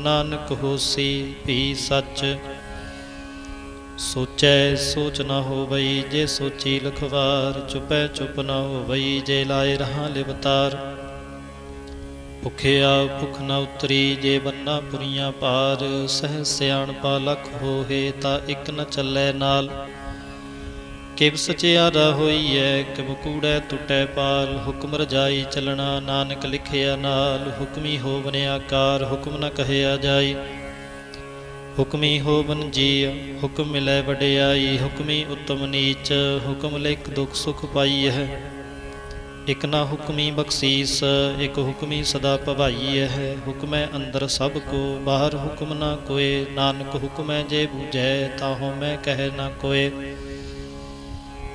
ਨਾਨਕ ਹੋਸੀ ਵੀ ਸੱਚ। ਸੋਚੈ, ਸੋਚ ਨਾ ਹੋਵਈ ਜੇ ਸੋਚੀ ਲਖਵਾਰ, ਚੁਪੈ, ਚੁਪ ਨਾ ਹੋਵਈ ਜੇ ਲਾਏ ਰਹਾ ਲਿਵਤਾਰ ਭੁਖਿਆ, ਭੁਖ ਨਾ ਉਤਰੀ ਜੇ ਬੰਨਾ ਪੁਰੀਆਂ ਪਾਰ, ਸਹਿ ਸਿਆਣਪਾ ਲਖ ਹੋਏ ਤਾਂ ਇੱਕ ਨ ਚੱਲੈ ਨਾਲ। ਕਿਵ ਸਚਿਆਰਾ ਹੋਈਐ ਕਿਵ ਕੂੜੈ ਟੁਟੈ ਪਾਲ, ਹੁਕਮ ਰਜਾਈ ਚਲਣਾ, ਨਾਨਕ ਲਿਖਿਆ ਨਾਲ, ਹੁਕਮੀ ਹੋਵਨ ਆਕਾਰ, ਹੁਕਮ ਨ ਕਹਿਆ ਜਾਈ। ਹੁਕਮੀ ਹੋਵਨ ਜੀ ਹੁਕਮ ਮਿਲੈ ਵਡਿਆਈ, ਹੁਕਮੀ ਉਤਮ ਨੀਚ, ਹੁਕਮ ਲਿਖ ਦੁਖ ਸੁਖ ਪਾਈ ਹੈ ਇਕ ਨਾ ਹੁਕਮੀ ਬਖਸ਼ੀਸ, ਇਕ ਹੁਕਮੀ ਸਦਾ ਭਵਾਈ ਹੈ ਹੁਕਮੈ ਅੰਦਰ ਸਭ ਕੋ, ਬਾਹਰ ਹੁਕਮ ਨਾ ਕੋਏ, ਨਾਨਕ ਹੁਕਮੈ ਜੇ ਬੂਝੈ, ਤਾਹੋ ਮੈਂ ਕਹਿ ਨਾ ਕੋਏ।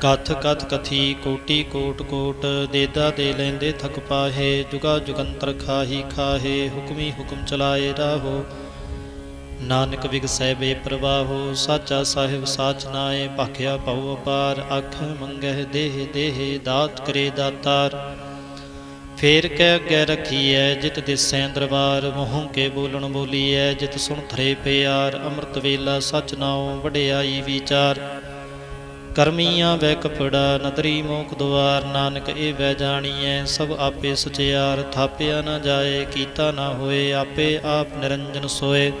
ਕਥ ਕਥ ਕਥੀ ਕੋਟੀ ਕੋਟ ਕੋਟ, ਦੇਦਾ ਦੇ ਲੈਂਦੇ ਥਕ ਪਾਹੇ, ਜੁਗਾ ਜੁਗੰਤਰ ਖਾਹੀ ਖਾਹੇ, ਹੁਕਮੀ ਹੁਕਮ ਚਲਾਏ ਰਾਹੋ। ਨਾਨਕ ਵਿਗਸੈ ਬੇ ਪ੍ਰਵਾਹੋ, ਸਾਚਾ ਸਾਹਿਬ ਸਾਚ ਨਾਏ, ਭਾਖਿਆ ਭਉ ਅਪਾਰ, ਅੱਖ ਮੰਗਹਿ ਦੇਹ ਦੇਹ, ਦਾਤ ਕਰੇ ਦਾਤਾਰ। ਫੇਰ ਕਹਿ ਅੱਗੇ ਰਖੀਐ, ਜਿਤ ਦਿਸੈ ਦਰਬਾਰ, ਮੋਹ ਕੇ ਬੋਲਣ ਬੋਲੀਐ, ਜਿਤ ਸੁਣ ਥਰੇ ਪਿਆਰ, ਅੰਮ੍ਰਿਤ ਵੇਲਾ ਸਚ ਨਾਉ, ਵਡਿਆਈ ਵਿਚਾਰ। ਕਰਮੀਆਂ ਵੈ ਕਪੜਾ, ਨਦਰੀ ਮੋਖ ਦੁਆਰ, ਨਾਨਕ ਇਹ ਵੈ ਜਾਣੀਐ, ਸਭ ਆਪੇ ਸਚਿਆਰ, ਥਾਪਿਆ ਨਾ ਜਾਏ, ਕੀਤਾ ਨਾ ਹੋਏ, ਆਪੇ ਆਪ ਨਿਰੰਜਨ ਸੋਏ।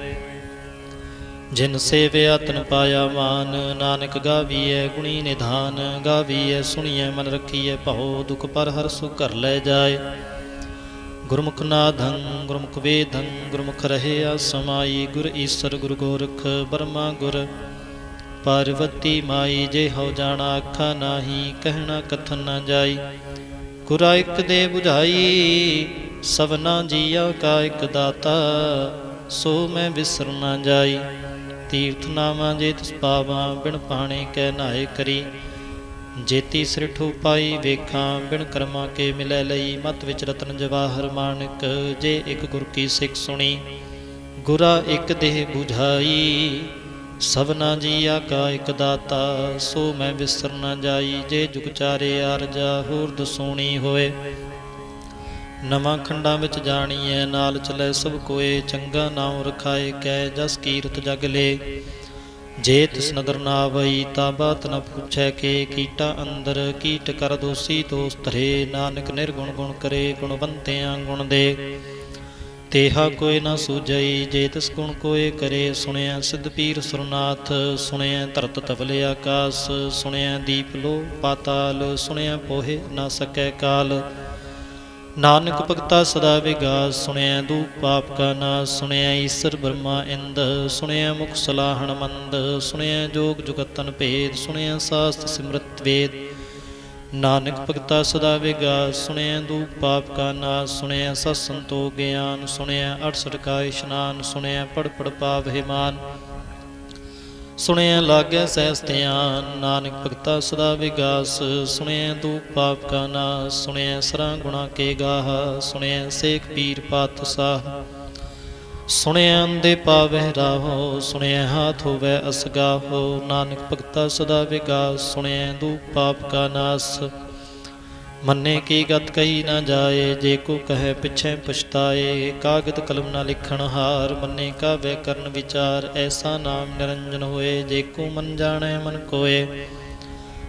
ਜਿਨ ਸੇਵਿਆ ਤਨ ਪਾਇਆ ਮਾਨ, ਨਾਨਕ ਗਾਵੀਐ ਗੁਣੀ ਨਿਧਾਨ, ਗਾਵੀਐ ਸੁਣੀਐ ਮਨ ਰਖੀਐ ਭਉ, ਦੁਖ ਪਰ ਹਰ ਸੁ ਘਰ ਲੈ ਜਾਏ। ਗੁਰਮੁਖ ਨਾਧੰ, ਗੁਰਮੁਖ ਵੇਦੰ ਗੁਰਮੁਖ ਰਹਿਆ ਸਮਾਈ, ਗੁਰ ਈਸਰ ਗੁਰ ਗੋਰਖ, ਬਰਮਾ ਗੁਰ ਪਾਰਵਤੀ ਮਾਈ, ਜੇ ਹੋ ਜਾਣਾ ਅੱਖਾਂ ਨਾਹੀ, ਕਹਿਣਾ ਕਥਨ ਨਾ ਜਾਈ। ਗੁਰਾ ਇੱਕ ਦੇ 부ਝਾਈ ਸਭਨਾ ਜੀਆ ਕਾ ਇੱਕ ਦਾਤਾ, ਸੋ ਮੈਂ ਵਿਸਰ ਨਾ ਜਾਈ। ਤੀਰਥ ਨਾਵਾਂ ਜੇ ਤਿਸ ਪਾਵਾਂ, ਬਿਨ ਪਾਣੇ ਕਹਿ ਨਾਏ ਕਰੀ। ਜੇਤੀ ਸਿਰਠੂ ਪਾਈ ਵੇਖਾਂ, ਬਿਨ ਕਰਮਾਂ ਕੇ ਮਿਲੈ ਲਈ। ਮਤ ਵਿੱਚ ਰਤਨ ਜਵਾਹਰ ਮਾਨਕ, ਜੇ ਇੱਕ ਗੁਰ ਕੀ ਸਿੱਖ ਸੁਣੀ। ਗੁਰਾ ਇੱਕ ਦੇਹ 부ਝਾਈ ਸਭਨਾ ਜੀ ਕਾ ਇਕ ਦਾਤਾ, ਸੋ ਮੈਂ ਵਿਸਰ ਨਾ ਜਾਈ, ਜੇ ਜੁਗਚਾਰੇ ਅਰਜਾ ਹੋਰ ਦਸੋਣੀ ਹੋਏ। ਨਵਾਂ ਖੰਡਾਂ ਵਿੱਚ ਜਾਣੀਐ, ਨਾਲ ਚਲੇ ਸਭ ਕੋਏ, ਚੰਗਾ ਨਾਮ ਰਖਾਏ ਕੈ ਜਸ ਕੀਰਤ ਜਗ ਲੇ। ਜੇ ਤਿਸ ਨਦਰ ਨਾ ਆਵਈ ਤਾ ਬਾਤ ਨ ਪੁੱਛੈ ਕੇ, ਕੀਟਾ ਅੰਦਰ ਕੀਟ ਕਰ ਦੋਸੀ ਦੋਸਤ ਰੇ ਨਾਨਕ ਨਿਰਗੁਣ ਗੁਣ ਕਰੇ, ਗੁਣਵੰਤਿਆਂ ਗੁਣ ਦੇ। ਤੇਹਾ ਕੋਈ ਨਾ ਸੂਝਈ, ਜੇ ਤਿਸ ਗੁਣ ਕੋਏ ਕਰੇ। ਸੁਣਿਆ ਸਿੱਧ ਪੀਰ ਸੁਰਨਾਥ, ਸੁਣਿਆ ਧਰਤ ਤਵਲੇ ਆਕਾਸ। ਸੁਣਿਆ ਦੀਪ ਲੋ ਪਾਤਾਲ, ਸੁਣਿਆ ਪੋਹੇ ਨਾ ਸਕੈ ਕਾਲ। ਨਾਨਕ ਭਗਤਾ ਸਦਾ ਵਿਗਾਸ, ਸੁਣਿਆ ਦੂਪ ਪਾਪ ਕਾ ਨਾਸ। ਸੁਣਿਆ ਈਸਰ ਬ੍ਰਹਮਾ ਇੰਦ, ਸੁਣਿਆ ਮੁਖ ਸਲਾਹਣ ਮੰਦ। ਸੁਣਿਆ ਜੋਗ ਜੁਗਤਨ ਭੇਦ, ਸੁਣਿਆ ਸਾਸਤ ਸਿਮਰਤ ਵੇਦ। ਨਾਨਕ ਭਗਤਾ ਸਦਾ ਵਿਗਾਸ ਸੁਣਿਆ ਦੂਪ ਪਾਪ ਕਾ ਨਾਸ ਸੁਣਿਆ ਸਤ ਸੰਤੋ ਗਿਆਨ ਸੁਣਿਆ 68 ਕਾ ਇਸ਼ਨਾਨ ਸੁਣਿਆ ਪੜ ਪੜ ਪਾਵਹਿ ਮਾਨ ਸੁਣਿਆ ਲਾਗੈ ਸਹਿਸ ਧਿਆਨ, ਨਾਨਕ ਭਗਤਾ ਸਦਾ ਵਿਗਾਸ ਸੁਣਿਆ ਦੂਪ ਪਾਪ ਕਾ ਨਾਸ ਸੁਣਿਆ ਸਰਾਂ ਗੁਣਾ ਕੇ ਗਾਹ ਸੁਣਿਆ ਸੇਖ ਪੀਰ ਪਾਤ ਸਾਹ ਸੁਣਿਆ ਅੰਦੇ ਪਾਵਹਿ ਰਾਹੋ, ਸੁਣਿਆ ਹਾਥ ਹੋਵੇ ਅਸਗਾਹੋ। ਨਾਨਕ ਭਗਤਾ ਸਦਾ ਵਿਗਾਸ, ਸੁਣਿਆ ਦੂ ਪਾਪ ਕਾ ਨਾਸ। ਮੰਨੇ ਕੀ ਗਤ ਕਹੀ ਨਾ ਜਾਏ, ਜੇ ਕੋ ਕਹੈ ਪਿਛੈ ਪਛਤਾਏ। ਕਾਗਦ ਕਲਮ ਨਾ ਲਿਖਣ ਹਾਰ, ਮੰਨੇ ਕਾ ਵੈ ਕਰਨ ਵਿਚਾਰ। ਐਸਾ ਨਾਮ ਨਿਰੰਜਨ ਹੋਏ, ਜੇ ਕੋ ਮਨ ਜਾਣੈ ਮਨ ਕੋਏ।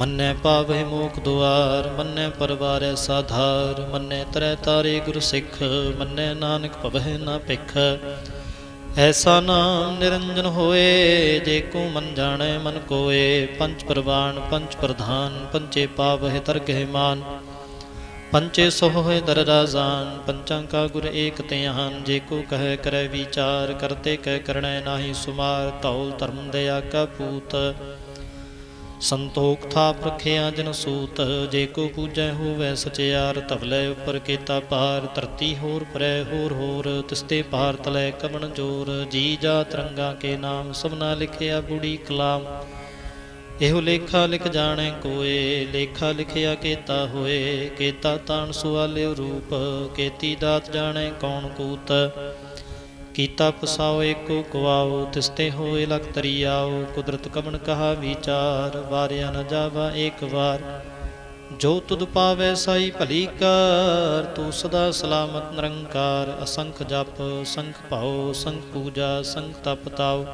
ਮੰਨੈ ਪਾਵਹਿ ਮੋਖ ਦੁਆਰ, ਮੰਨੈ ਪਰਵਾਰੈ ਸਾਧਾਰ, ਮੰਨੈ ਤਰੈ ਤਾਰੇ ਗੁਰ ਸਿੱਖ, ਮੰਨੈ ਨਾਨਕ ਭਵਹਿ ਨਾ ਭਿਖ। ਐਸਾ ਨਾਮ ਨਿਰੰਜਨ ਹੋਏ, ਜੇ ਕੋ ਮਨ ਜਾਣੈ ਮਨ ਕੋਏ। ਪੰਜ ਪ੍ਰਵਾਨ, ਪੰਜ ਪ੍ਰਧਾਨ ਪੰਚੇ ਪਾਵਹਿ ਤਰਗਹਿ ਮਾਨ। ਪੰਚੇ ਸੋਹੇ ਦਰ ਰਾਜ਼ਾਨ, ਪੰਚਾਂ ਕਾ ਗੁਰ ਏਕ ਧਿਆਨ। ਜੇ ਕੋ ਕਹੈ ਕਰੈ ਵਿਚਾਰ, ਕਰਤੇ ਕਹਿ ਕਰਣੈ ਨਾਹੀ ਸੁਮਾਰ। ਧੌਲ ਧਰਮ ਦਇਆ ਕਾ ਪੂਤ। ਸੰਤੋਖ ਥਾਪ ਰਖਿਆ ਜਨ ਸੂਤ, ਜੇ ਕੋ ਪੂਜੈ ਹੋਵੈ ਸਚਿਆਰ ਤਵਲੇ ਉਪਰ ਕੀਤਾ ਪਾਰ ਧਰਤੀ ਹੋਰ ਪਰੈ ਹੋਰ ਹੋਰ ਤਿਸਤੇ ਪਾਰ ਤਲੇ ਕਵਣ ਜੋਰ, ਜੀ ਜਾ ਤਰੰਗਾ ਕੇ ਨਾਮ ਸਭਨਾ ਲਿਖਿਆ ਬੁੜੀ ਕਲਾਮ। ਇਹੋ ਲੇਖਾ ਲਿਖ ਜਾਣੇ ਕੋਏ, ਲੇਖਾ ਲਿਖਿਆ ਕੀਤਾ ਹੋਏ, ਕੀਤਾ ਤਾਣ ਸੁਆਲਿਓ ਰੂਪ, ਕੀਤੀ ਦਾਤ ਜਾਣੇ ਕੌਣ ਕੂਤ। ਕੀਤਾ ਪਸਾਓ ਏਕੋ ਕੁਆਓ ਤਿਸਤੇ ਹੋਏ ਲਖ ਤਰੀਆਓ, ਕੁਦਰਤ ਕਮਨ ਕਹਾ ਵਿਚਾਰ, ਵਾਰਿਆ ਨ ਜਾਵਾ ਏਕ ਵਾਰ। ਜੋ ਤੁਧ ਪਾਵੈ ਸਾਈ ਭਲੀ ਕਰ, ਤੂੰ ਸਦਾ ਸਲਾਮਤ ਨਿਰੰਕਾਰ, ਅਸੰਖ ਜਪ, ਸੰਖ ਭਾਉ, ਸੰਖ ਪੂਜਾ, ਸੰਖ ਤਪ ਤਾਉ।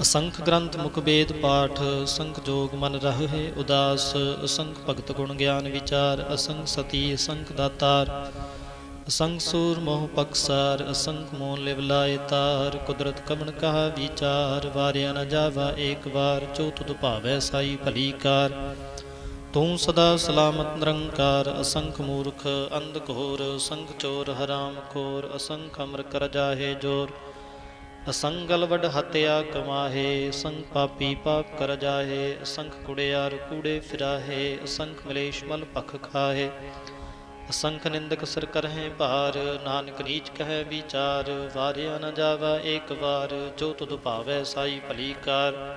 ਅਸੰਖ ਗ੍ਰੰਥ ਮੁਖ ਵੇਦ ਪਾਠ, ਸੰਖ ਜੋਗ ਮਨ ਰਹਿ ਉਦਾਸ, ਅਸੰਖ ਭਗਤ ਗੁਣ ਗਿਆਨ ਵਿਚਾਰ, ਅਸੰਖ ਸਤੀ, ਅਸੰਖ ਦਾਤਾਰ। ਅਸੰਗ ਸੂਰ ਮੋਹ ਪਕਸਾਰ ਅਸੰਖ ਮੋਹ ਲਿਵ ਲਾਏ ਤਾਰ, ਕੁਦਰਤ ਕਮਨ ਕਹਾ ਵਿਚਾਰ, ਵਾਰਿਆ ਨ ਜਾਵਾ ਏਕ ਵਾਰ, ਜੋ ਤੁਧ ਭਾਵੈ ਸਾਈ ਭਲੀ ਕਾਰ। ਤੂੰ ਸਦਾ ਸਲਾਮਤ ਨਿਰੰਕਾਰ, ਅਸੰਖ ਮੂਰਖ, ਅੰਧ ਘੋਰ ਸੰਖ ਚੋਰ, ਹਰਾਮ ਖੋਰ, ਅਸੰਖ ਅਮਰ ਕਰ ਜਾਹੇ ਜੋਰ। ਅਸੰਗਲ ਵਡ ਹਤਿਆ ਕਮਾਹੇ, ਸੰਗ ਪਾਪੀ ਪਾਪ ਕਰ ਜਾਹੇ, ਅਸੰਖ ਕੁੜਿਆਰ ਕੂੜੇ ਫਿਰਾਹੇ, ਅਸੰਖ ਮਲੇਸ਼ ਮਲ ਪਖ ਖਾਹੇ। ਅਸੰਖ ਨਿੰਦਕ ਸਰ ਕਰਹਿ ਭਾਰ, ਨਾਨਕ ਨੀਚ ਕਹੈ ਵਿਚਾਰ, ਵਾਰਿਆ ਨ ਜਾਵਾ ਏਕ ਵਾਰ, ਜੋ ਤੁਧ ਭਾਵੈ ਸਾਈ ਭਲੀ ਕਾਰ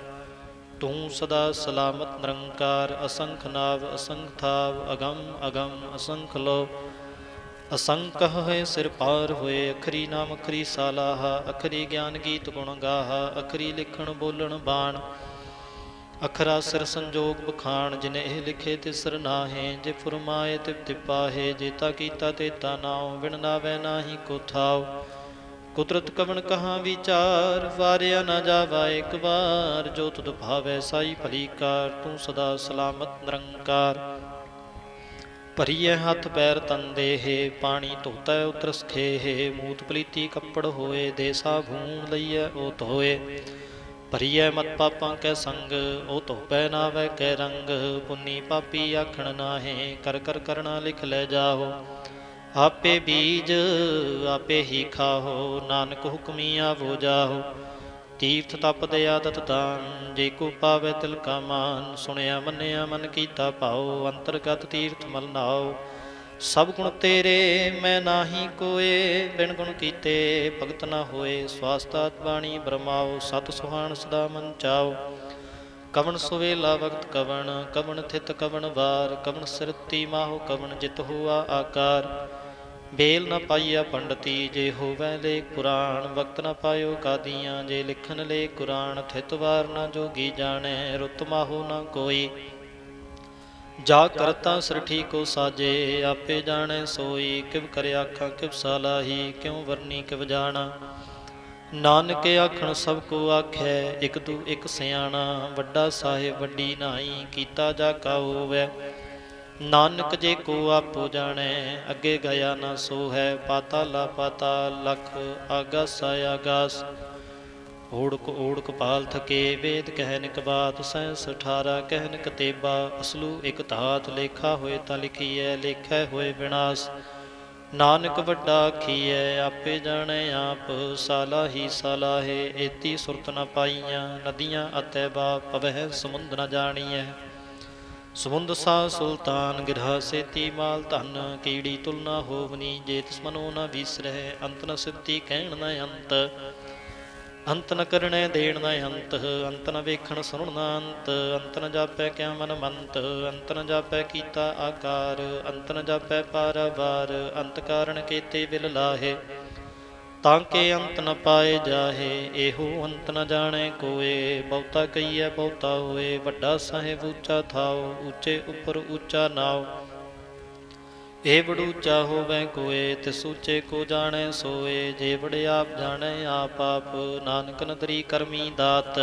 ਤੂੰ ਸਦਾ ਸਲਾਮਤ ਨਿਰੰਕਾਰ, ਅਸੰਖ ਨਾਵ, ਅਸੰਖ ਥਾਵ, ਅਗੰਮ ਅਗੰਮ, ਅਸੰਖ ਲੋ। ਅਸੰਖ ਹੈ ਸਿਰ ਪਾਰ ਹੋਏ, ਅਖਰੀ ਨਾਮ, ਅਖਰੀ ਸਾਲਾਹਾ, ਅਖਰੀ ਗਿਆਨ ਗੀਤ ਗੁਣ ਗਾਹਾ, ਅਖਰੀ ਲਿਖਣ ਬੋਲਣ ਬਾਣ। ਅਖਰਾ ਸਿਰ ਸੰਜੋਗ ਬਖਾਣ ਜਿਨੇ ਇਹ ਲਿਖੇ ਤਿਸਰ ਨਾਹੇ, ਜੇ ਫਰਮਾਏ ਤੇ ਤਿਪਾਹੇ ਜੇਤਾ ਕੀਤਾ ਤੇਤਾ ਨਾਉ ਵਿਣ ਨਾਵੇ ਨਾਹੀ ਕੋ ਥਾਉ। ਕੁਦਰਤ ਕਵਣ ਕਹਾ ਵਿਚਾਰ, ਵਾਰਿਆ ਨਾ ਜਾਵਾ ਇੱਕ ਵਾਰ, ਜੋ ਤੁਧ ਭਾਵੈ ਸਾਈ ਭਲੀ ਕਾਰ, ਤੂੰ ਸਦਾ ਸਲਾਮਤ ਨਿਰੰਕਾਰ। ਭਰੀਏ ਹੱਥ ਪੈਰ ਤੰਦੇ ਹੈ ਪਾਣੀ ਧੋਤਾ ਉਤਰਸ ਖੇਹੇ, ਮੂਤ ਪਲੀਤੀ ਕੱਪੜ ਹੋਏ ਦੇ ਸਾਬੂਨ ਲਈਐ ਉਹ ਧੋਏ ਭਰੀਐ ਮਤ ਪਾਪਾਂ ਕੈ ਸੰਗ, ਉਹ ਧੋਪੈ ਨਾਵੈ ਕੈ ਰੰਗ। ਪੁੰਨੀ ਪਾਪੀ ਆਖਣ ਨਾਹੇ, ਕਰ ਕਰ ਕਰਣਾ ਲਿਖ ਲੈ ਜਾਓ ਆਪੇ ਬੀਜ, ਆਪੇ ਹੀ ਖਾਹੋ, ਨਾਨਕ ਹੁਕਮੀ ਆਵੋ ਜਾਹੋ। ਤੀਰਥ ਤਪ ਦੇ ਆਦਤ ਦਾਨ, ਜੇ ਕੋ ਪਾਵੇ ਤਿਲ ਕਾ ਮਾਨ। ਸੁਣਿਆ ਮੰਨਿਆ ਮਨ ਕੀਤਾ ਭਾਉ, ਅੰਤਰਗਤ ਤੀਰਥ ਮਲਨਾਓ ਸਭ ਗੁਣ ਤੇਰੇ, ਮੈਂ ਨਾਹੀ ਕੋਏ। ਬਿਨ ਗੁਣ ਕੀਤੇ ਭਗਤ ਨਾ ਹੋਏ। ਸਵਾਸਤਾਤ ਬਾਣੀ ਬਰਮਾਓ, ਸਤ ਸੁਹਾਣ ਸਦਾ ਮਨ ਚਾਓ। ਕਵਣ ਸੁਵੇਲਾ ਵਕਤ ਕਵਣ ਕਵਣ ਥਿਤ ਕਵਣ ਵਾਰ। ਕਵਣ ਸਿਰਤੀ ਮਾਹੋ ਕਵਣ ਜਿਤ ਹੋਆ ਆਕਾਰ। ਬੇਲ ਨਾ ਪਾਈਆ ਪੰਡਤੀ, ਜੇ ਹੋਵੈ ਲੇ ਕੁਰਾਨ ਵਕਤ ਨਾ ਪਾਇਓ ਕਾਦੀਆਂ, ਜੇ ਲਿਖਣ ਲੇ ਕੁਰਾਨ। ਥਿਤ ਵਾਰ ਨਾ ਜੋਗੀ ਜਾਣੇ, ਰੁਤ ਮਾਹੋ ਨਾ ਕੋਈ। ਜਾ ਕਰਤਾ ਸਰਠੀ ਕੋ ਸਾਜੇ, ਆਪੇ ਜਾਣੈ ਸੋਈ, ਕਿਵ ਕਰਿ ਆਖਾਂ ਕਿਵ ਸਾਲਾਹੀ ਕਿਉ ਵਰਨੀ ਕਿਵ ਜਾਣਾ? ਨਾਨਕ ਆਖਣ ਸਭ ਕੋ ਆਖੈ, ਇਕ ਤੂ ਇਕ ਸਿਆਣਾ, ਵੱਡਾ ਸਾਹਿਬ ਵੱਡੀ ਨਾਈ, ਕੀਤਾ ਜਾ ਕਾ ਹੋਵੇ? ਨਾਨਕ ਜੇ ਕੋ ਆਪੋ ਜਾਣੈ, ਅੱਗੇ ਗਿਆ ਨਾ ਸੋ ਹੈ ਪਾਤਾਲਾ ਪਾਤਾਲ ਲਖ ਆਗਾਸ ਆਗਾਸ। ਓੜਕ ਓੜਕ ਪਾਲ ਥਕੇ ਵੇਦ ਕਹਿਨ ਕਬਾਤ ਬਾਤ, ਸੈਂਸ 18 ਕਹਿਨ ਕਤੇਬਾ ਅਸਲੂ ਇਕ ਧਾਤ ਲੇਖਾ ਹੋਏ ਤਾਂ ਲਿਖੀਐ, ਲੇਖੈ ਹੋਏ ਵਿਨਾਸ਼। ਨਾਨਕ ਵੱਡਾ ਆਖੀਐ, ਆਪੇ ਜਾਣੈ ਆਪ, ਸਾਲਾ ਹੀ ਸਾਲਾਹੇ ਏਤੀ ਸੁਰਤ ਨ ਪਾਈਆਂ ਨਦੀਆਂ ਅਤੇ ਬਾ, ਪਵਹਿ ਸਮੁੰਦ ਨ ਜਾਣੀਐ। ਸਮੁੰਦ ਸਾ ਸੁਲਤਾਨ ਗਿਰਹਾ ਸੇਤੀ ਮਾਲ ਧਨ, ਕੀੜੀ ਤੁਲਨਾ ਹੋਵਨੀ ਜੇ ਤਿਸ ਮਨੋ ਨ ਵਿਸਰਹਿ, ਅੰਤ ਨ ਸਿੱਧੀ ਕਹਿਣ ਨ ਅੰਤ। ਅੰਤ ਨ ਕਰਣੈ ਦੇਣ ਨ ਅੰਤ ਅੰਤ ਨ ਵੇਖਣ ਸੁਣਨ ਨ ਅੰਤ ਅੰਤ ਨ ਜਾਪੈ ਕਿਆ ਮਨ ਮੰਤ, ਅੰਤ ਨ ਜਾਪੈ ਕੀਤਾ ਆਕਾਰ, ਅੰਤ ਨ ਜਾਪੈ ਪਾਰਵਾਰ, ਅੰਤ ਕਾਰਣ ਕੀਤੇ ਬਿਲ ਲਾਹੇ। ਤਾਂ ਕੇ ਅੰਤ ਨ ਪਾਏ ਜਾਹੇ, ਇਹੋ ਅੰਤ ਨ ਜਾਣੇ ਕੋਏ। ਬਹੁਤਾ ਕਈਐ ਬਹੁਤਾ ਹੋਏ, ਵੱਡਾ ਸਾਹਿਬ ਉੱਚਾ ਥਾਓ, ਉੱਚੇ ਉੱਪਰ ਉੱਚਾ ਨਾਉ ਇਹ ਬੜ ਉੱਚਾ ਹੋਵੇ ਕੋਏ ਤੇ ਉੱਚੇ ਕੋ ਜਾਣੈ ਸੋਏ। ਜੇ ਵੜ ਆਪ ਜਾਣੈ, ਆਪ ਆਪ ਨਾਨਕ ਨਦਰੀ ਕਰਮੀ ਦਾਤ।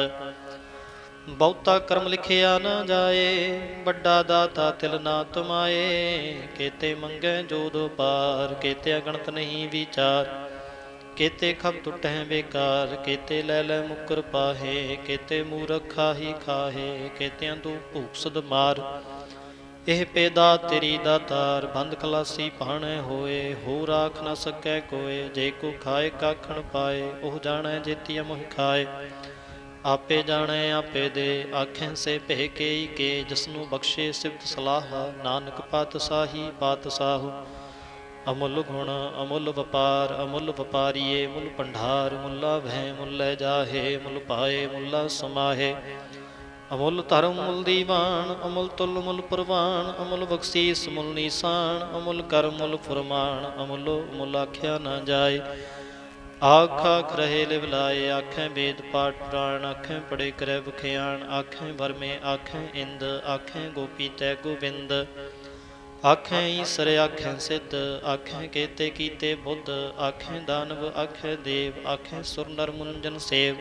ਬਹੁਤਾ ਕਰਮ ਲਿਖਿਆ ਨਾ ਜਾਏ, ਵੱਡਾ ਦਾਤਾ ਤਿਲ ਨਾ ਤੁਮਾਏ। ਕੇਤੇ ਮੰਗੈ ਜੋ ਦੋ ਪਾਰ, ਕੇਤੇ ਅਗਣਤ ਨਹੀਂ ਵਿਚਾਰ। ਕੇਤੇ ਖਬ ਟੁਟੈ ਬੇਕਾਰ, ਕੇਤੇ ਲੈ ਲੈ ਮੁਕਰ ਪਾਹੇ। ਕੇਤੇ ਮੂਰਖ ਖਾਹੀ ਖਾਹੇ, ਕੇਤਿਆਂ ਤੂੰ ਭੂਖ ਸਦ ਮਾਰ। ਇਹ ਪੇਦਾ ਤੇਰੀ ਦਾਤਾਰ ਬੰਦ ਖਲਾਸੀ ਪਾਣੈ ਹੋਏ ਹੋ ਰਾਖ ਨਾ ਸਕੈ ਕੋਏ, ਜੇ ਕੋ ਖਾਏ ਕਾਖਣ ਪਾਏ, ਉਹ ਜਾਣੈ ਜੇਤੀ ਮੋਹ ਖਾਏ। ਆਪੇ ਜਾਣੈ, ਆਪੇ ਦੇ ਆਖੈ ਸੇ ਭੇ ਕੇਈ ਕੇ, ਜਸਨੂੰ ਬਖਸ਼ੇ ਸਿਫਤ ਸਲਾਹ, ਨਾਨਕ ਪਾਤਸ਼ਾਹੀ ਸਾਹੀ ਸਾਹੂ। ਅਮੁੱਲ ਗੁਣ, ਅਮੁੱਲ ਵਪਾਰ, ਅਮੁੱਲ ਵਪਾਰੀਏ, ਮੁੱਲ ਭੰਡਾਰ, ਮੁੱਲਾ ਭੈ ਮੁੱਲੇ ਜਾਹੇ, ਮੁੱਲ ਪਾਏ, ਮੁੱਲਾ ਸਮਾਹੇ। ਅਮੁੱਲ ਧਰਮ ਮੁੱਲ ਦੀਵਾਨ, ਅਮੁੱਲ ਤੁਲ ਮੁੱਲ ਪ੍ਰਵਾਨ, ਅਮੁੱਲ ਬਖਸ਼ੀਸ ਮੁੱਲ ਨਿਸ਼ਾਨ, ਅਮੁੱਲ ਕਰਮ ਮੁੱਲ ਫਰਮਾਨ, ਅਮੁੱਲੋ ਮੁੱਲ ਆਖਿਆ ਨਾ ਜਾਏ। ਆਖਾ ਕਰਹਿ ਲਿਵ ਲਾਏ, ਆਖੈ ਵੇਦ ਪਾਠ ਪੁਰਾਣ, ਆਖੈ ਪੜੇ ਕਰੈ ਬਖਿਆਣ ਆਖੈ ਵਰਮੇ, ਆਖੈ ਇੰਦ, ਆਖੈ ਗੋਪੀ ਤੈ ਗੋਬਿੰਦ। ਆਖੈ ਈਸਰ, ਆਖੈ ਸਿੱਧ, ਆਖੈ ਕੇਤੇ ਕੀਤੇ ਬੁੱਧ, ਆਖੈ ਦਾਨਵ, ਆਖੈ ਦੇਵ, ਆਖੈ ਸੁਰ ਨਰ ਮੁੰਜਨ ਸੇਵ।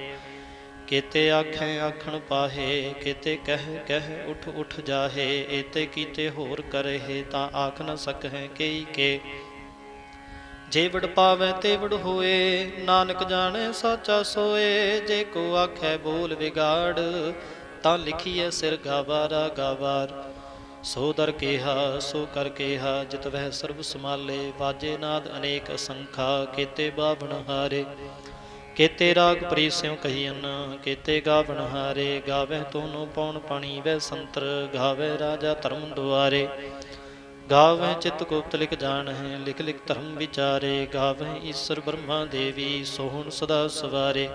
ਕੇਤੇ ਆਖੈ ਆਖਣ ਪਾਹੇ, ਕੇਤੇ ਕਹਿ ਕਹਿ ਉਠ ਉਠ ਜਾਹੇ, ਏਤੇ ਕੀਤੇ ਹੋਰ ਕਰਹਿ, ਤਾਂ ਆਖ ਨ ਸਕਹਿ ਕੇਈ ਕੇ। ਜੇ ਵਡ ਪਾਵੈ ਤੇ ਵਡ ਹੋਏ, ਨਾਨਕ ਜਾਣੈ ਸਾਚਾ ਸੋਏ, ਜੇ ਕੋ ਆਖੈ ਬੋਲ ਵਿਗਾੜ, ਤਾਂ ਲਿਖੀਐ ਸਿਰ ਗਾਵਾਰਾ, ਗਾਵਾਰ। ਸੋ ਦਰ ਕੇਹਾ, ਸੋ ਕਰ ਕੇਹਾ, ਜਿਤ ਵਹਿ ਸਰਬ ਸਮਾਲੇ ਵਾਜੇ ਨਾਦ ਅਨੇਕ ਅਸੰਖਾ ਕੇਤੇ ਬਾਵਣ ਹਾਰੇ। ਕੇਤੇ ਰਾਗ ਪ੍ਰੀਸਿਉ ਕਹੀਨ ਕੇਤੇ ਗਾਵਣ ਹਾਰੇ ਗਾਵੇ ਤੋਨੋ ਪੌਣ ਪਾਣੀ ਵੈ ਸੰਤਰ ਗਾਵੇ ਰਾਜਾ ਧਰਮ ਦੁਆਰੇ। ਗਾਵੇ ਚਿਤ ਗੁਪਤ ਲਿਖ ਜਾਣ ਹੈ ਲਿਖ ਲਿਖ ਧਰਮ ਵਿਚਾਰੇ। ਗਾਵੇ ਈਸ਼ਰ ਬ੍ਰਹਮਾ ਦੇਵੀ, ਸੋਹਣ ਸਦਾ ਸਵਾਰੇ।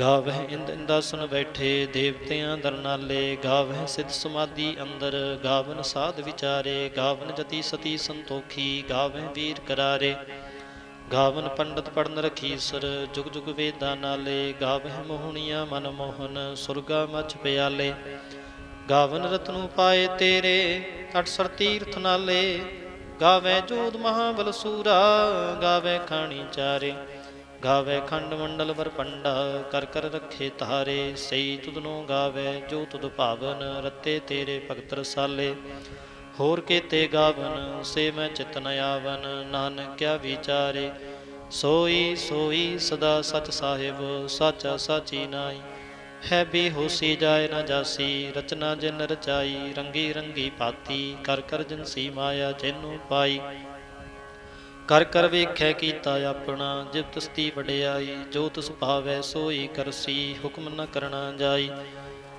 ਗਾਵੇ ਇੰਦ ਇੰਦਾਸਨ ਬੈਠੇ, ਦੇਵਤਿਆਂ ਦਰਨਾਲੇ ਗਾਵੇ ਸਿਧ ਸਮਾਧੀ ਅੰਦਰ, ਗਾਵਨ ਸਾਧ ਵਿਚਾਰੇ। ਗਾਵਨ ਜਤੀ ਸਤੀ ਸੰਤੋਖੀ ਗਾਵੇ ਵੀਰ ਕਰਾਰੇ। ਗਾਵਨ ਪੰਡਤ ਪੜਨ ਰਖੀਸਰ ਜੁਗ ਜੁਗ ਵੇਦਾਂ ਨਾਲੇ ਗਾਵੇ ਮੋਹਣੀਆਂ ਮਨ ਮੋਹਨ, ਸੁਰਗਾ ਮਚ ਪਿਆਲੇ। ਗਾਵਨ ਰਤਨੂ ਪਾਏ ਤੇਰੇ 68 ਤੀਰਥ ਨਾਲੇ। ਗਾਵੇ ਜੋਧ ਮਹਾਬਲ ਸੂਰਾ ਗਾਵੇ ਖਾਣੀ ਚਾਰੇ। ਗਾਵੇ ਖੰਡ ਮੰਡਲ ਵਰ ਪੰਡਾ, ਕਰ ਕਰ ਰੱਖੇ ਤਾਰੇ ਸਈ ਤੁਧਨੋ ਗਾਵੇ ਜੋ ਤੁਧ ਭਾਵਨ, ਰਤੇ ਤੇਰੇ ਭਗਤ ਰਸਾਲੇ। ਹੋਰ ਕੇਤੇ ਗਾਵਨ, ਸੇ ਮੈਂ ਚਿਤ ਨ ਆਵਨ। ਨਾਨਕ ਕਿਆ ਵਿਚਾਰੇ, ਸੋਈ ਸੋਈ ਸਦਾ ਸਚ ਸਾਹਿਬ, ਸਾਚਾ ਸਾਚੀ ਨਾਈ ਹੈ ਵੀ ਹੋਸੀ ਜਾਏ ਨਾ ਜਾਸੀ, ਰਚਨਾ ਜਿਨ ਰਚਾਈ, ਰੰਗੀ ਰੰਗੀ ਪਾਤੀ ਕਰ ਕਰ ਜਿਨਸੀ ਮਾਇਆ ਜਿਨੂ ਪਾਈ। ਕਰ ਕਰ ਵੇਖੈ ਕੀਤਾ ਆਪਣਾ, ਜਿਬ ਤਸਤੀ ਵਡਿਆਈ। ਜੋ ਤਿਸ ਭਾਵੈ ਸੋਈ ਕਰਸੀ, ਹੁਕਮ ਨ ਕਰਨਾ ਜਾਈ।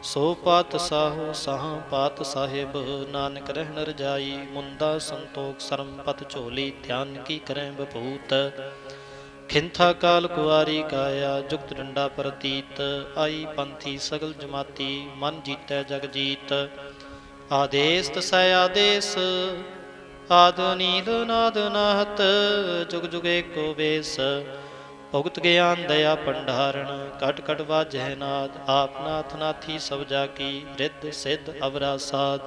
ਸੋ ਪਾਤ ਸਾਹ ਸਾਹ ਪਾਤ ਸਾਹਿਬ, ਨਾਨਕ ਰਹਿਣ ਰਜਾਈ ਮੁੰਦਾ ਸੰਤੋਖ ਸਰਮ ਪਤ ਝੋਲੀ, ਧਿਆਨ ਕੀ ਕਰੈ ਬਪੂਤ। ਖਿੰਥਾ ਕਾਲ ਕੁਆਰੀ ਕਾਇਆ, ਜੁਗਤ ਡੰਡਾ ਪ੍ਰਤੀਤ, ਆਈ ਪੰਥੀ ਸਗਲ ਜਮਾਤੀ, ਮਨ ਜੀਤੈ ਜਗ ਜੀਤ। ਆਦੇਸ ਤਸੈ ਆਦੇਸ, ਆਦ ਨੀਲ ਨਾਦ ਨਾਹਤ, ਜੁਗ ਜੁਗ ਕੋ ਵੇਸ। ਭੁਗਤ ਗਿਆਨ ਦਇਆ ਪੰਡਾਰਣ ਕਟ ਕਟ ਵਾਜੈ ਨਾਦ, ਆਪ ਨਾਥ ਨਾਥੀ ਸਭ ਜਾ ਕੀ, ਰਿੱਧ ਸਿੱਧ ਅਵਰਾ ਸਾਧ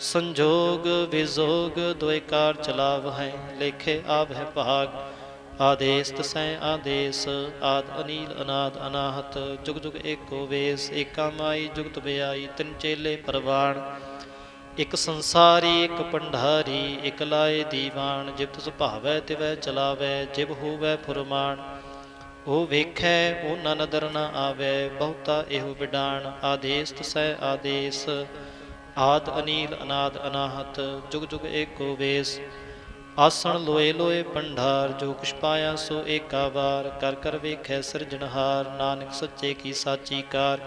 ਸੰਜੋਗ ਵਿਜੋਗ ਦੋਇ ਚਲਾਵ ਹੈ, ਲੇਖੇ ਆਪ ਹੈ ਭਾਗ। ਆਦੇਸ ਤਸੈ ਆਦੇਸ, ਆਦ ਅਨੀਲ ਅਨਾਦ ਅਨਾਹਤ, ਜੁਗ ਜੁਗ ਏਕੋ ਵੇਸ, ਏਕਾ ਮਾਈ ਜੁਗਤ ਬਿਆਈ, ਤਿਨ ਚੇਲੇ ਪਰਵਾਣ। ਇਕ ਸੰਸਾਰੀ, ਇਕ ਪੰਢਾਰੀ ਇਕ ਲਾਏ ਦੀਵਾਨ, ਜਿਬ ਤਿਸ ਭਾਵੈ ਤਿਵੈ ਚਲਾਵੈ, ਜਿਬ ਹੋਵੈ ਫੁਰਮਾਨ। ਉਹ ਵੇਖੈ, ਉਹ ਨ ਨਦਰ ਨ ਆਵੈ, ਬਹੁਤਾ ਇਹੋ ਵਿਡਾਣ ਆਦੇਸ ਤਸੈ ਆਦੇਸ, ਆਦ ਅਨੀਲ ਅਨਾਦ ਅਨਾਹਤ, ਜੁਗ ਜੁਗ ਏਕੋ ਵੇਸ। ਆਸਣ ਲੋਏ ਲੋਏ ਪੰਢਾਰ ਜੋ ਕੁਛ ਪਾਇਆ ਸੋ ਏਕਾ ਵਾਰ। ਕਰ ਕਰ ਵੇਖੈ ਸਿਰਜਣਹਾਰ ਨਾਨਕ ਸੱਚੇ ਕੀ ਸਾਚੀ ਕਾਰ।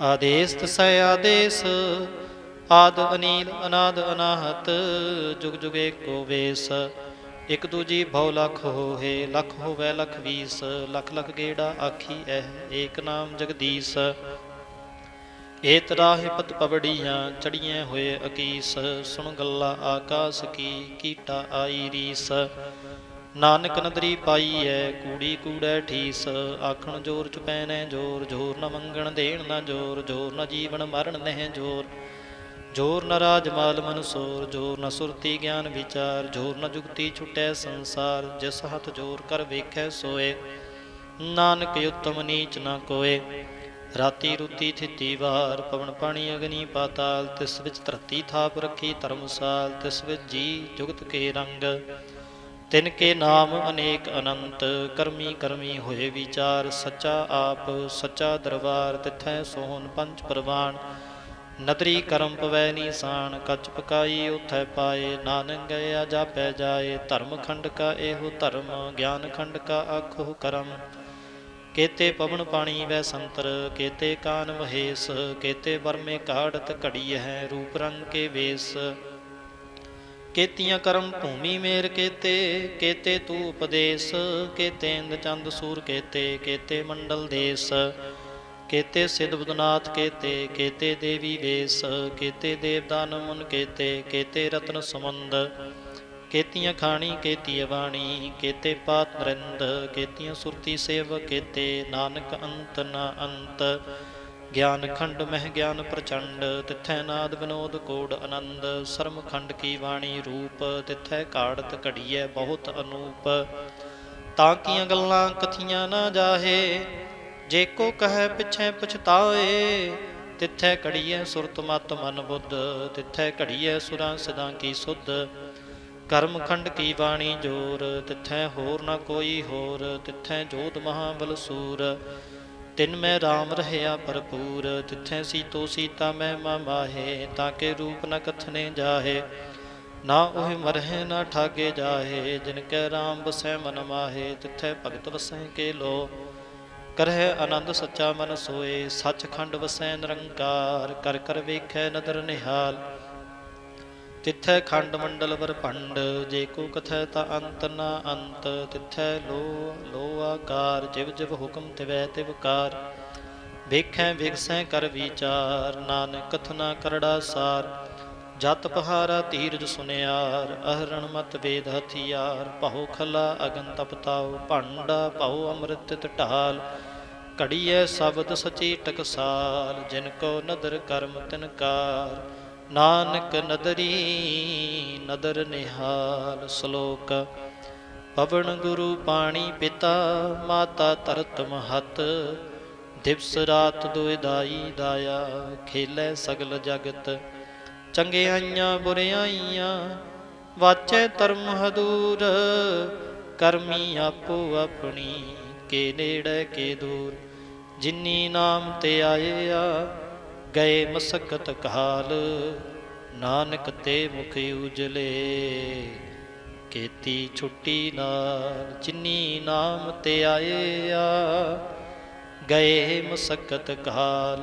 ਆਦੇਸ ਤਸੈ ਆਦੇਸ ਆਦ ਅਨੀਲ ਅਨਾਦ ਅਨਾਹਤ, ਜੁਗ ਜੁਗ ਏਕੋ ਵੇਸ। ਇਕ ਦੂਜੀ ਭਉ ਲਖ ਹੋਏ ਲਖ ਹੋਵੇ ਲਖ ਵੀਸ। ਲਖ ਲਖ ਗੇੜਾ ਆਖੀ ਐ ਏਕ ਨਾਮ ਜਗਦੀਸ਼। ਏਤ ਰਾਹਿ ਪਤ ਪਵੜੀਆਂ ਚੜੀਆਂ ਹੋਏ ਅਕੀਸ। ਸੁਣ ਗੱਲਾ ਆਕਾਸ ਕੀ, ਕੀਟਾ ਆਈ ਰੀਸ। ਨਾਨਕ ਨਦਰੀ ਪਾਈ ਐ ਕੂੜੀ ਕੂੜੈ ਠੀਸ। ਆਖਣ ਜੋਰ ਚ ਪੈਨੈ ਜੋਰ ਜੋਰ ਨ ਮੰਗਣ ਦੇਣ ਨਾ ਜੋਰ ਜੋਰ ਨ ਜੀਵਨ ਮਰਨ ਨਹਿ ਜੋਰ। ਜੋਰ ਨ ਰਾਜ ਮਾਲ ਮਨ ਸੋਰ, ਜੋਰ ਨ ਸੁਰਤੀ ਗਿਆਨ ਵਿਚਾਰ, ਜੋਰ ਨ ਜੁਗਤੀ ਛੁਟੈ ਸੰਸਾਰ, ਜਿਸ ਹੱਥ ਜੋਰ ਕਰ ਵੇਖੈ ਸੋਏ। ਨਾਨਕ ਉਤਮ ਨੀਚ ਨ ਕੋਏ, ਰਾਤੀ ਰੁਤੀ ਥਿਤੀ ਵਾਰ, ਪਵਨ ਪਾਣੀ ਅਗਨੀ ਪਾਤਾਲ, ਤਿਸ ਵਿੱਚ ਧਰਤੀ ਥਾਪ ਰੱਖੀ ਧਰਮਸਾਲ, ਤਿਸ ਵਿੱਚ ਜੀ ਜੁਗਤ ਕੇ ਰੰਗ। ਤਿਨ ਕੇ ਨਾਮ ਅਨੇਕ ਅਨੰਤ, ਕਰਮੀ ਕਰਮੀ ਹੋਏ ਵਿਚਾਰ, ਸੱਚਾ ਆਪ, ਸੱਚਾ ਦਰਬਾਰ, ਤਿਥੈ ਸੋਹਣ ਪੰਜ ਪ੍ਰਵਾਨ। ਨਦਰੀ ਕਰਮ ਪਵੈ ਨੀਸਾਨ ਕੱਚ ਪਕਾਈ ਉਥੈ ਪਾਏ ਨਾਨਕ ਗਿਆ ਜਾਪੈ ਜਾਏ, ਧਰਮ ਖੰਡ ਕਾ ਇਹੋ ਧਰਮ, ਗਿਆਨ ਖੰਡ ਕਾ ਆਖੋ ਕਰਮ। ਕੇਤੇ ਪਵਨ ਪਾਣੀ ਵੈ ਸੰਤਰ, ਕੇਤੇ ਕਾਨ ਮਹੇਸ, ਕੇਤੇ ਵਰਮੇ ਕਾੜਤ ਘੜੀ ਹੈ ਰੂਪ ਰੰਗ ਕੇ ਵੇਸ। ਕੇਤੀਆਂ ਕਰਮ ਭੂਮੀ ਮੇਰ ਕੇਤੇ ਕੇਤੇ ਤੂ ਉਪਦੇਸ ਕੇਤੇ ਇੰਦ ਚੰਦ ਸੂਰ ਕੇਤੇ ਕੇਤੇ ਮੰਡਲ ਦੇਸ। ਕੇਤੇ ਸਿਧ ਬੁਧਨਾਥ, ਕੇਤੇ ਕੇਤੇ ਦੇਵੀ ਵੇਸ, ਕੇਤੇ ਦੇਵਦਾਨ ਮੁਨ, ਕੇਤੇ ਕੇਤੇ ਰਤਨ ਸਮੰਦ, ਕੇਤੀਆਂ ਖਾਣੀ ਕੇਤੀ ਬਾਣੀ, ਕੇਤੇ ਪਾਤ ਨਰਿੰਦ ਕੇਤੀਆਂ ਸੁਰਤੀ ਸੇਵ ਕੇਤੇ ਨਾਨਕ ਅੰਤ ਨਾ ਅੰਤ, ਗਿਆਨ ਖੰਡ ਮਹਿ ਗਿਆਨ ਪ੍ਰਚੰਡ, ਤਿਥੈ ਨਾਦ ਵਿਨੋਦ ਕੋੜ ਆਨੰਦ ਸਰਮ ਖੰਡ ਕੀ ਬਾਣੀ ਰੂਪ, ਤਿਥੈ ਕਾੜਤ ਘੜੀਐ ਬਹੁਤ ਅਨੂਪ, ਤਾਂ ਕੀਆਂ ਗੱਲਾਂ ਕਥੀਆਂ ਨਾ ਜਾਹੇ ਜੇ ਕੋ ਕਹੈ ਪਿਛੈ ਪਛਤਾਏ, ਤਿਥੈ ਘੜੀਐ ਸੁਰਤ ਮਤ ਮਨ ਬੁੱਧ, ਤਿਥੈ ਘੜੀਐ ਸੁਰਾਂ ਸਦਾ ਕੀ ਸੁਧ। ਕਰਮ ਖੰਡ ਕੀ ਬਾਣੀ ਜੋਰ, ਤਿਥੈ ਹੋਰ ਨਾ ਕੋਈ ਹੋਰ, ਤਿਥੈ ਜੋਤ ਮਹਾਬਲ ਬਲਸੂਰ ਤਿਨ ਮੈਂ RAM ਰਹਿਆ ਭਰਪੂਰ, ਤਿਥੈ ਸੀਤੋ ਸੀਤਾ ਮੈਂ ਮਾ ਮਾਹੇ, ਤਾਂ ਕੇ ਰੂਪ ਨ ਕਥਨੇ ਜਾਹੇ। ਨਾ ਉਹ ਮਰਹਿ ਨਾ ਠਾਗੇ ਜਾਹੇ, ਜਿਨ ਕੈ RAM ਬਸੈ ਮਨ ਮਾਹੇ, ਤਿਥੈ ਭਗਤ ਵਸੈ ਕੇ ਲੋ। ਕਰਹਿ ਆਨੰਦ ਸੱਚਾ ਮਨ ਸੋਏ, ਸੱਚਖੰਡ ਵਸੈ ਨਿਰੰਕਾਰ, ਕਰ ਕਰ ਵੇਖੈ ਨਦਰ ਨਿਹਾਲ। ਤਿਥੈ ਖੰਡ ਮੰਡਲ ਵਰ ਭੰਡ, ਜੇ ਕੋ ਕਥੈ ਤਾ ਅੰਤ ਨਾ ਅੰਤ। ਤਿਥੈ ਲੋ ਲੋ ਆਕਾਰ, ਜਿਵ ਜਿਵ ਹੁਕਮ ਤਿਵੈ ਤਿਵਕਾਰ ਵੇਖੈ ਵਿਗਸੈ ਕਰ ਵਿਚਾਰ, ਨਾਨਕ ਕਥਨਾ ਕਰੜਾ ਸਾਰ। ਜਤ ਪਹਾਰਾ ਧੀਰਜ ਸੁਨਿਆਰ, ਅਹਰਣ ਮਤ ਵੇਦ ਹਥਿਆਰ, ਭਉ ਖਲਾ ਅਗਨ ਤਪਤਾਉ ਭਾਂਡਾ ਭਉ ਅੰਮ੍ਰਿਤ ਢਾਲ, ਘੜੀਐ ਸ਼ਬਦ ਸਚੀ ਟਕਸਾਲ, ਜਿਨ ਕੋ ਨਦਰ ਕਰਮ ਤਿਨਕਾਰ ਨਾਨਕ ਨਦਰੀ ਨਦਰ ਨਿਹਾਲ, ਸ਼ਲੋਕ, ਪਵਨ ਗੁਰੂ ਪਾਣੀ ਪਿਤਾ, ਮਾਤਾ ਤਰਤ ਮਹਤ, ਦਿਵਸ ਰਾਤ ਦੁਇ ਦਾਈ ਦਾਇਆ, ਖੇਲੇ ਸਗਲ ਜਗਤ ਚੰਗਿਆਈਆਂ ਬੁਰਿਆਈਆਂ ਵਾਚੈ ਧਰਮ ਹਦੂਰ, ਕਰਮੀ ਆਪੋ ਆਪਣੀ, ਕੇ ਨੇੜੇ, ਕੇ ਦੂਰ। ਜਿਨੀ ਨਾਮ ਤੇ ਆਏ ਆ, ਗਏ ਮਸਕਤ ਕਹਾਲ, ਨਾਨਕ ਤੇ ਮੁਖ ਉਜਲੇ। ਕੀਤੀ ਛੁੱਟੀ ਨਾਲ ਜਿਨੀ ਨਾਮ ਤੇ ਆਏ ਆ, ਗਏ ਮਸਕਤ ਕਹਾਲ